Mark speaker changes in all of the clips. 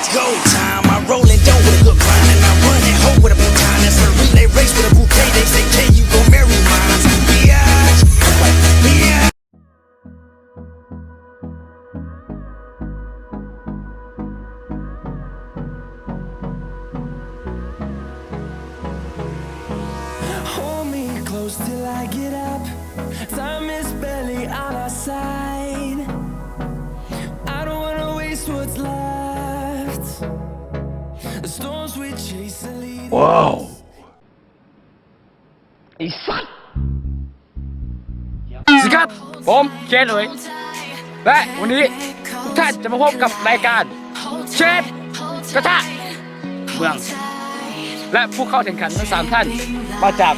Speaker 1: It's go time. I roll and dough with a good grind, and I run that hoe with a baton. That's a relay race with a bouquet. They say, Can you go marry mine? Yeah, yeah.
Speaker 2: Hold me close till I get up. Time is barely on our side.
Speaker 3: ว้าวไอ้สัตว์สวัสดีครับผมเชนเอ๋ยและวันนี้ทุกท่านจะมาพบกับรายการเชฟกระทะเมือง และผู้เข้าแข่งขันทั้งสามท่านมาจาก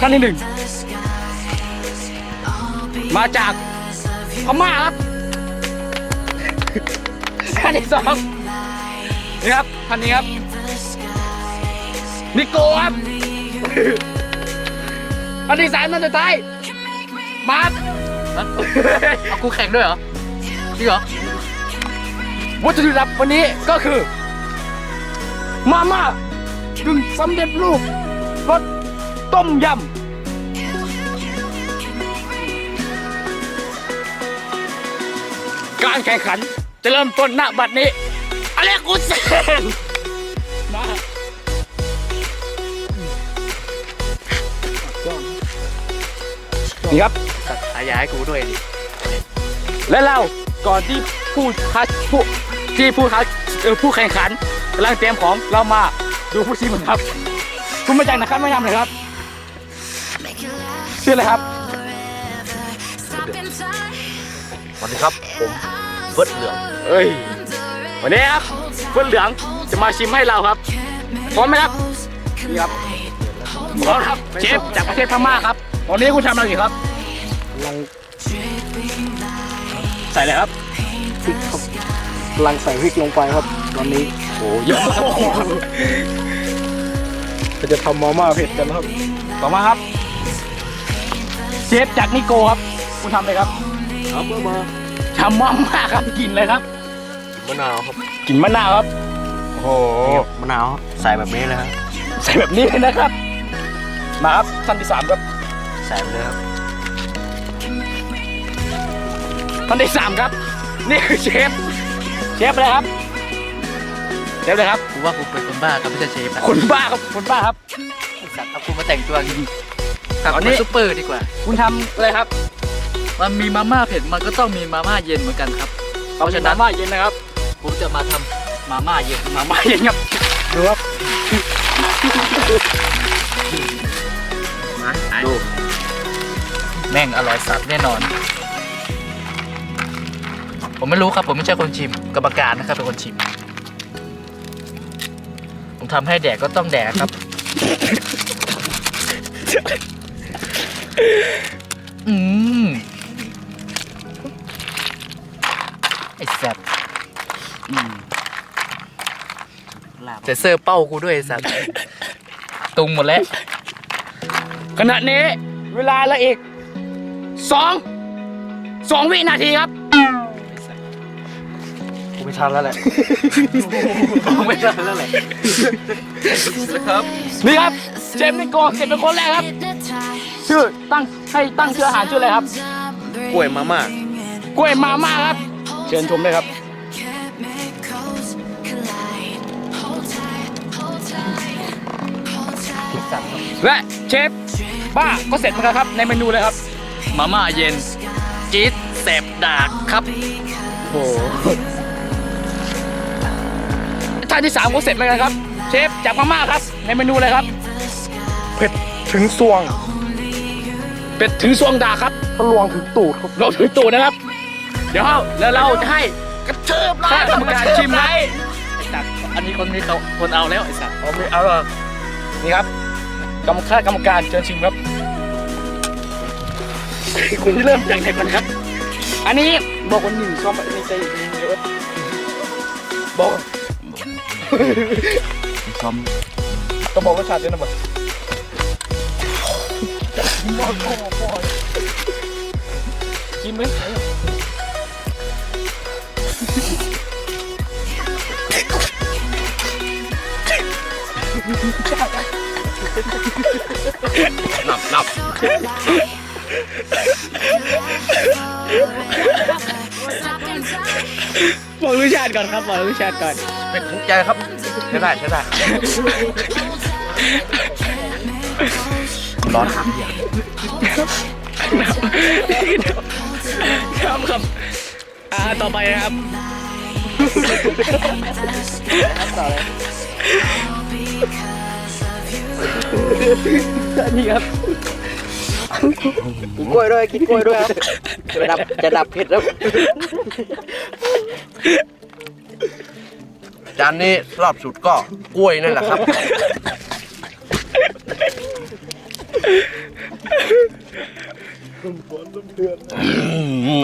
Speaker 3: ขั้นที่หนึ่งมาจากพม่าครับขั้นที่สองนี่ครับท่านนี้ครับ นิโก้ครับอันที่สามนั่นสุดท้ายมาร์ค
Speaker 4: เอากูแข่งด้วยเหรอจริงเหรอ
Speaker 3: วัตถุดิบวันนี้ก็คือ มาม่าดึงสำเร็จรูปรสต้มยำการแข่งขันจะเริ่มต้นณบัดนี้อะไรกูเซน นี่ครับ
Speaker 4: ตัดขายาให้กูด้วยดิ
Speaker 3: และเราก่อนที่ผู้คัดผู้ที่ผู้คัดเอ่อผู้แข่งขันกำลังเตรียมของเรามาดูผู้ชิมกันครับ คุณมาจากนะครับไม่ยำเลยครับชื่ออะไรครับ
Speaker 4: สวัสดีครับผมเฟิร์สเหลือง
Speaker 3: เอ้ยวันนี้ครับเพื่อนเหลืองจะมาชิมให้เราครับพร้อมไหมครับนี่ครับพร้อมครับเชฟจากประเทศพม่าครับตอนนี้คุณทำอะไรอยู่ครับกำ ลังใส่อะไรครับ
Speaker 5: กำลังใส่พริกลงไปครับตอนนี้
Speaker 3: โอ้เยอะมาก
Speaker 5: เราจะทำมาม่าเผ็ดกันครับ
Speaker 3: ต่อมาครับเชฟจากนิโกครับ คุณทำอะไรครับ
Speaker 5: ครับเมื่อมา
Speaker 3: ทำมาม่าครับกลินเลยครับ
Speaker 5: มะนาวครับ
Speaker 3: กลินมะนาวครับโอ้โห
Speaker 5: มะนาวใส่แบบนี้เลยครับ
Speaker 3: ใส่แบบนี้เลยนะครับมาครับท่านที่สามครับ
Speaker 5: ใส่ไปเลยครับ
Speaker 3: ท่านที่สามครับ นี่คือเชฟ เชฟอะไรครับ เชฟเลยครับ
Speaker 4: กูว่ากูเป็นคนบ้าครับไม่ใช่เชฟอะ
Speaker 3: คนบ้าครับคนบ้าครับ
Speaker 4: ไอ้สัตว์เอากูมาแต่งตัวอย่างนี้กลับ
Speaker 3: ตอนนี้
Speaker 4: มาซุปเปอร์ดีกว่า
Speaker 3: คุณทำอะไรครับ
Speaker 4: มันมีมาม่าเผ็ดมันก็ต้องมีมาม่าเย็นเหมือนกันครับ เพราะฉะนั้น
Speaker 3: มาม่าเย็นนะครับ
Speaker 4: ผมจะมาทำมาม่าเย็น
Speaker 3: มาม่าเย็นครับดูครับ
Speaker 4: ดูแม่งอร่อยสัตว์แน่นอน ผมไม่รู้ครับผมไม่ใช่คนชิมกรรมการนะครับเป็นคนชิม ผมทำให้แดกก็ต้องแดกครับ อืมไอ้แซ่บอืมเซนเซอร์เป้ากูด้วยไอ้สัตว์ตุงหมดแล้ว
Speaker 3: ขณะนี้เวลาละอีกสองสองวินาทีครับ
Speaker 5: กู ไม่ทันแล้วแหละ
Speaker 4: ไม่ได้แล้วแหละครับ
Speaker 3: นี่ครับเจมส์นิโกเสร็จเป็นคนแรกครับ ชื่อตั้งให้ตั้งชื่ออาหารชื่ออะไรครับ
Speaker 5: กล้วยมาม่าก
Speaker 3: ล้วยมาม่าครับ เชิญชมเลยครับ และเชฟบ้าก็เสร็จเหมือนกันครับ ในเมนูเลยครับ
Speaker 4: มาม่าเย็นจี๊ดแสบดากครับ
Speaker 3: โอ้ ท่านที่สามก็เสร็จเหมือนกันครับ เชฟจากมาม่าครับ ในเมนูเลยครับ
Speaker 5: เผ็ดถึงซวง
Speaker 3: เป็ดถึงสวงดาครับ
Speaker 5: ทะลวงถึงตูดครับ
Speaker 3: เราถือตูดนะครับ เดี๋ยวเราแล้วเราจะให้กระเทิบเลยกรรมการชิมไหม
Speaker 4: สัตว์อันนี้คนนี้เขาคนเอาแล้วไอ้สัตว์
Speaker 3: เอาไม่เอาหรอนี่ครับกรรมการกรรมการเชิญชิมครับคุณที่เริ่มจากไหนก่อนครับ อันนี้บอกคนหนึ่งซ้อมในใจเยอะบอก
Speaker 4: ซ้อม
Speaker 5: ต้บอกว่าชาด้วยนะบ่บ
Speaker 3: อยบอยบอยกินไหม
Speaker 6: หลับหลับ
Speaker 3: บอกรสชาติก่อนครับบอกรสชาติก่อน
Speaker 6: เป็นทุกใจครับใช้ได้ใช้ได้ร้อนครับ
Speaker 3: ครับครับอ่าต่อไปนะครับนี่ครับ
Speaker 5: กินกล้วยด้วยกินกล้วยด้วยครับจะดับจะดับเผ็ดแล้ว
Speaker 6: จานนี้รอบสุดก็กล้วยนั่นแหละครับ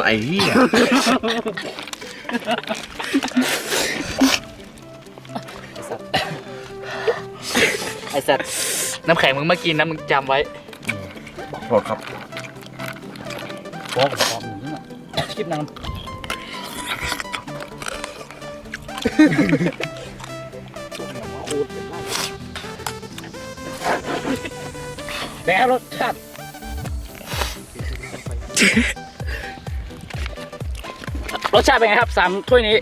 Speaker 6: ไอ้เหี้ย
Speaker 5: ไอสัตว์
Speaker 4: น้ำแข็งมึงมากินนะมึงจำไว้
Speaker 6: ทษครับ
Speaker 3: คลิปนำแล้วรสชาติรสชาติเป็นไงครับสามถ้วยนี้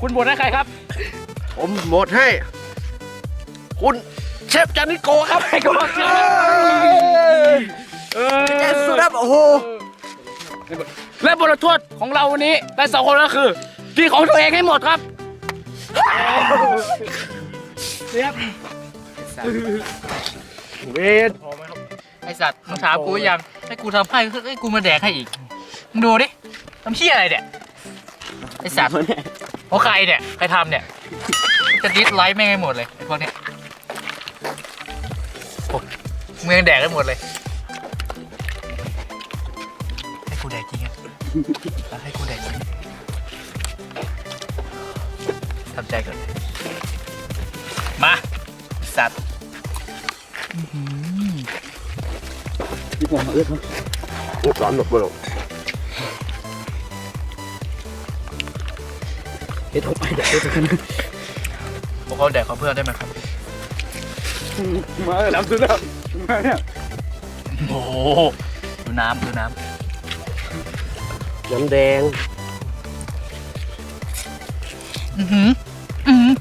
Speaker 3: คุณบนให้ใครครับ
Speaker 6: ผมโหมดให้ คุณ เชฟจานิโกครับ
Speaker 3: ให้กับเชฟเออ
Speaker 6: เจสุดครับโอ้โห
Speaker 3: และบทลงโทษของเราวันนี้ในสองคนก็คือกินของตัวเองให้หมดครับนี่ครับเวท
Speaker 4: ไอสัตว์มึงถามกูยังให้กูทำให้ให้กูมาแดกให้อีกมึงดูดิทำเชี่ยอะไรเนี่ยไอสัตว์เพราะใครเนี่ยใครทำเนี่ยจะดิสไลค์แม่งให้หมดเลยไอพวกเนี้ย โอ้มึงยังแดกให้หมดเลย ให้กูแดกจริงอะแล้วให้กูแดกจริงทำใจก่อน มาสัตว์
Speaker 6: ร้อนหมดเลย
Speaker 3: เฮ็ดออกไปเดี๋ยวเฮ็ดกัน
Speaker 4: พวกเขาแดกของเพื่อนได้ไหมครับ
Speaker 3: มาแล้วสุดแล้วมาเนี่ย
Speaker 4: โอ้โหดูน้ำดูน้
Speaker 6: น้ำแดงำ
Speaker 4: อือหืออือหือ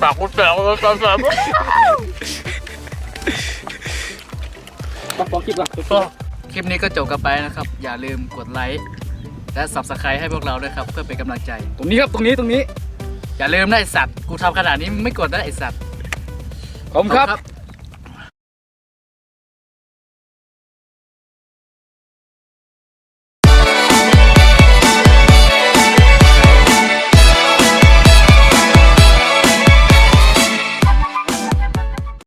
Speaker 4: ปากกูแตกเลยตอนสาม
Speaker 3: ต้องฟ้องคลิปก่อน
Speaker 4: ก็คลิปนี้ก็จบกันไปนะครับ อย่าลืมกดไลค์และ subscribe ให้พวกเราด้วยครับ เพื่อเป็นกำลังใจ
Speaker 3: ตรงนี้ครับตรงนี้ตรงนี้
Speaker 4: อย่าลืมนะไอสัตว์ กูทำขนาดนี้มึงไม่กดนะไอสัตว์
Speaker 3: ขอบคุณครับ
Speaker 4: ขอบคุณครับ